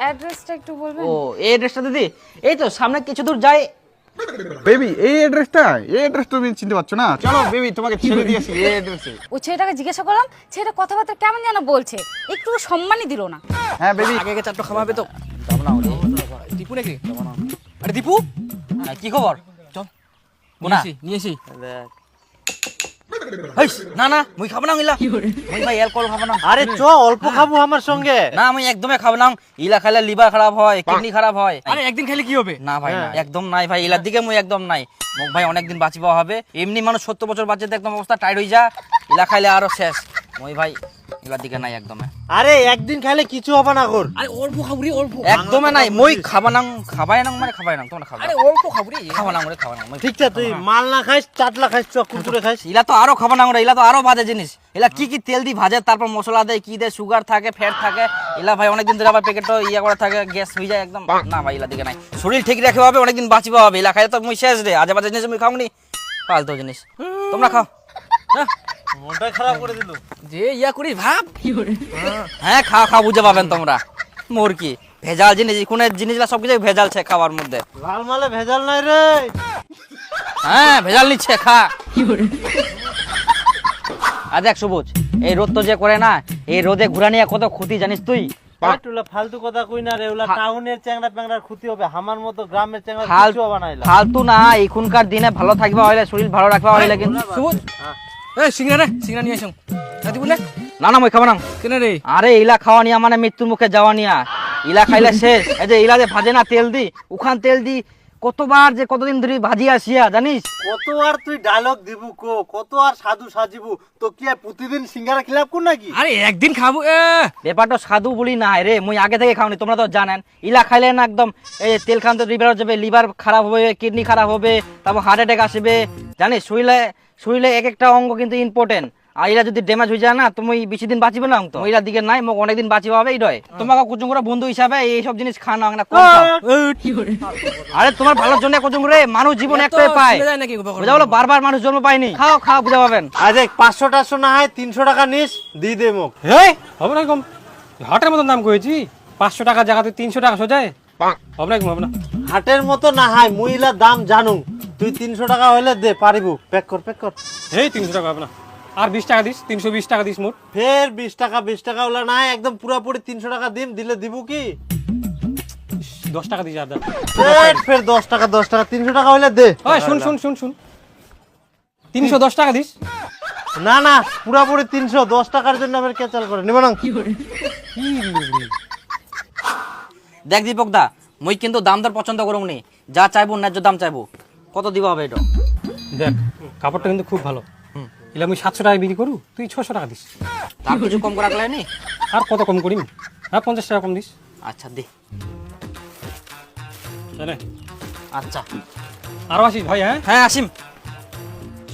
অ্যাড্রেসটা একটু বলবেন? ও এই অ্যাড্রেসটা দিদি এই তো সামনে কিছু দূর যাই। বেবি এই অ্যাড্রেসটা এই অ্যাড্রেস তুমি চিনতে পারছ না? চলো বেবি তোমাকে ছেড়ে দিয়েছি এই অ্যাড্রেসে ওই ছেলেটাকে জিজ্ঞাসা করলাম ছেলেটা কথাবার্তা কেমন যেন বলছে একটু সম্মানই দিল না। হ্যাঁ বেবি আগে আগে চারটা খাওয়াবে তো। দীপু নাকি? আরে দীপু? হ্যাঁ, কি খবর? চল। নিয়েছি নিয়েছি হেইস, না না মুই খাব না ইলা। মুই ভাই অ্যালকোহল খাব না। আরে চ অল্প খাব আমার সঙ্গে। না আমি একদমই খাব না। ইলা খাইলে লিভার খারাপ হয় কিডনি খারাপ হয়। আরে একদিন খেলে কি হবে? না ভাই না একদম নাই ভাই। ইলার দিকে মুই একদম নাই। মুখ ভাই অনেকদিন বাঁচিবা হবে। এমনি মানুষ সত্তর বছর বাঁচতে একদম অবস্থা টাইট হয়ে যা। ইলা খাইলে আরও শেষ। মই ভাই ইলার দিকে নাই একদম। আরে একদিন খাইলে কিছু হবে না কর আরে অল্প খাব রে অল্প। একদমই নাই মই খাবা নাং খাবাই নাং মানে খাবাই নাং তোমরা খাবা। আরে অল্প খাব খাবা নাং মানে খাবা নাং ঠিক আছে তুই মাল না খাইস চাটলা খাইস চ কুরকুরে খাইস। ইলা তো আরও খাবা নাং রে ইলা তো আরও বাজে জিনিস। ইলা কি কি তেল দি ভাজে তারপর মশলা দেয় কি দেয় সুগার থাকে ফ্যাট থাকে। ইলা ভাই অনেকদিন ধরে আবার প্যাকেট ইয়া করা থাকে গ্যাস হয়ে যায় একদম। না ভাই ইলা দিকে নাই। শরীর ঠিক রাখতে হবে অনেকদিন বাঁচিব হবে ইলা খাইলে তো মুই শেষ রে আজে বাজে জিনিস মুই খাওনি। ফালতু জিনিস। তোমরা খাও। হ্যাঁ। মনটা খারাপ করে দিল। যে ইয়া করি ভাব। হ্যাঁ বুঝে পাবেন তোমরা। মোর কি? ভেজাল জিনিস কোন জিনিসগুলা সব কিছু ভেজালছে খাওয়ার মধ্যে। লাল মালে ভেজাল নাই রে। হ্যাঁ ভেজাল নিচ্ছে খা। আজ এক সবুজ এই রোদ তো যে করে না এই রোদে ঘুরা নিয়ে কত ক্ষতি জানিস তুই? টুলা ফালতু কথা কই না রে ওলা টাউনের চ্যাংড়া প্যাংড়ার ক্ষতি হবে আমার মতো গ্রামের চ্যাংড়া ফালতু না এখনকার দিনে ভালো থাকবা হইলে শরীর ভালো রাখবা হইলে কিন্তু সবুজ এ সিংড়া রে সিংড়া নিয়ে আসুন। দাদি বলে না না মই খাব না। কেন রে? আরে ইলা খাওয়া নিয়া মানে মৃত্যুর মুখে যাওয়া নিয়া। ইলা খাইলে শেষ। এই যে ইলা যে ভাজে না তেল দি উখান তেল দি কতবার যে কতদিন ধরে ভাজি আসিয়া জানিস? কত আর তুই ডায়লগ দিবু কো কত আর সাধু সাজিবু? তো কি আর প্রতিদিন সিঙ্গারা খিলাপ কর নাকি? আরে একদিন খাব এ। ব্যাপারটা সাধু বলি না রে মুই আগে থেকে খাওনি তোমরা তো জানেন। ইলা খাইলে না একদম এই তেল খান তো লিভার যাবে লিভার খারাপ হবে কিডনি খারাপ হবে তারপর হার্ট অ্যাটাক আসবে। জানিস শরীরে শরীরে এক একটা অঙ্গ কিন্তু ইম্পর্টেন্ট আর ইলা যদি ড্যামেজ হয়ে যায় না তুমি বেশি দিন বাঁচিবে না তো ইলার দিকে নাই মোক অনেকদিন বাঁচিবে হবে এই রয় তোমাকে কুচুম করে বন্ধু হিসাবে এইসব জিনিস খান না আরে তোমার ভালোর জন্য কুচুম করে মানুষ জীবন একটাই পায় চলে যায় নাকি বুঝা বলো বারবার মানুষ জন্ম পায়নি। খাও খাও বুঝা পাবেন। আজ দেখ পাঁচশো টাশো না হয় তিনশো টাকা নিস দি দে মোক। এই হবে না কম হাটের মতন দাম করেছি। পাঁচশো টাকা জায়গাতে তিনশো টাকা সোজায়? হবে না কম হবে না? হাটের মতো না হয় মহিলার দাম জানু তুই তিনশো টাকা হইলে দে পারিব। প্যাক কর প্যাক কর। এই তিনশো টাকা হবে না। আর বিশ টাকা দিস তিনশো বিশ টাকা দিস মোট। ফের বিশ টাকা বিশ টাকা ওলা না একদম পুরাপুরি তিনশো টাকা দিম দিলে দিব কি? দশ টাকা দিস আর ফের ফের দশ টাকা দশ টাকা তিনশো টাকা হইলে দে। ওই শুন শুন শুন শুন। তিনশো দশ টাকা দিস। না না পুরাপুরি তিনশো দশ টাকার জন্য আমার ক্যাচাল করে? নিব না? দেখ দীপক দা মুই কিন্তু দাম দর পছন্দ করুম নি। যা চাইব ন্যায্য দাম চাইব। কত দিব হবে এটা? দেখ কাপড়টা কিন্তু খুব ভালো। এলে আমি সাতশো টাকা বিক্রি করু তুই ছশো টাকা দিস। তার কিছু কম করা গেলে নি? আর কত কম করিম? হ্যাঁ পঞ্চাশ টাকা কম দিস। আচ্ছা দে। আচ্ছা। আরও আসিস ভাই হ্যাঁ? হ্যাঁ আসিম।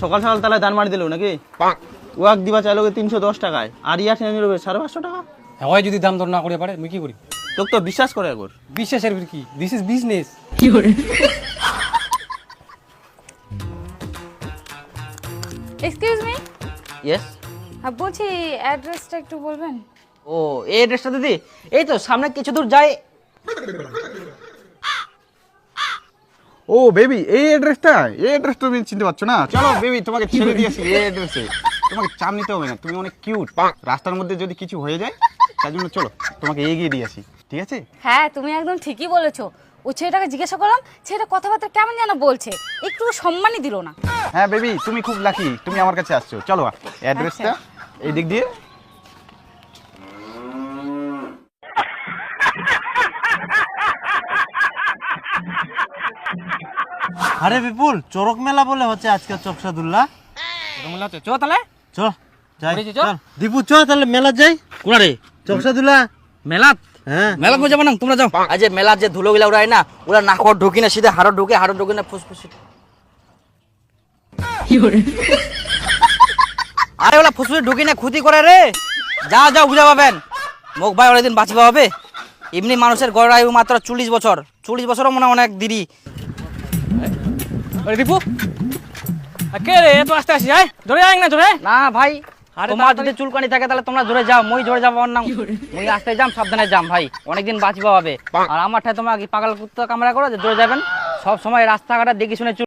সকাল সকাল তাহলে দান মারি দিল নাকি? ওয়াক দিবা চাইলো তিনশো দশ টাকায় আর ইয়া টেনে নিল সাড়ে পাঁচশো টাকা? হ্যাঁ ওই যদি দাম দর না করে পারে আমি কি করি? তোকে তো বিশ্বাস করে একবার। বিশ্বাসের কি? This is business excuse me yes হ্যাঁ বলছি অ্যাড্রেসটা একটু বলবেন? ও এই অ্যাড্রেসটা দিদি এই তো সামনে কিছু দূর যাই। ও বেবি এই অ্যাড্রেসটা এই অ্যাড্রেস তুমি চিনতে পারছ না? চলো বেবি তোমাকে ছেড়ে দিয়েছি এই অ্যাড্রেসে তোমাকে চাপ নিতে হবে না তুমি অনেক কিউট রাস্তার মধ্যে যদি কিছু হয়ে যায় তার জন্য চলো তোমাকে এগিয়ে দিয়েছি ঠিক আছে? হ্যাঁ তুমি একদম ঠিকই বলেছ। ওই ছেলেটাকে জিজ্ঞাসা করলাম ছেলেটা কথাবার্তা কেমন যেন বলছে। একটু সম্মানই দিল না। হ্যাঁ বেবি তুমি খুব লাকি তুমি আমার কাছে আসছো। চলো অ্যাড্রেসটা এই দিক দিয়ে। আরে বিপুল চরক মেলা বলে হচ্ছে আজকে চকসাদুল্লাহ। চ তাহলে। চ যাই চ। চল। দীপু চ তাহলে মেলা যাই। কোনা রে চকসাদুল্লাহ। মেলাত হ্যাঁ? মেলাত বই যাব না তোমরা যাও। আজ যে মেলার যে ধুলো গুলা উড়ায় না ওরা নাকর ঢুকি না সিধা হাড় ঢুকে হাড় ঢুকে না ফুসফুসি। আরে ওলা ফুসফুসি ঢুকি না ক্ষতি করে রে। যাও যাও বুঝা পাবেন। মুখ ভাই অনেকদিন বাঁচিবা হবে এমনি মানুষের গড় আয়ু মাত্র চল্লিশ বছর। চল্লিশ বছরও মনে অনেক দিদি আরে দীপু। কে রে এত আস্তে আসি আয় জোরে আয় না জোরে না ভাই তোমার যদি চুলকানি থাকে তাহলে তোমরা জোরে যাও মই জোরে যাব না মই আস্তে যাম সাবধানে যাম ভাই। অনেকদিন বাঁচবা হবে আর আমার ঠায় তোমার কি পাগল কুত্তা কামড়া করো যে জোরে যাবেন? সব সময় রাস্তাঘাটে দেখি শুনে চুল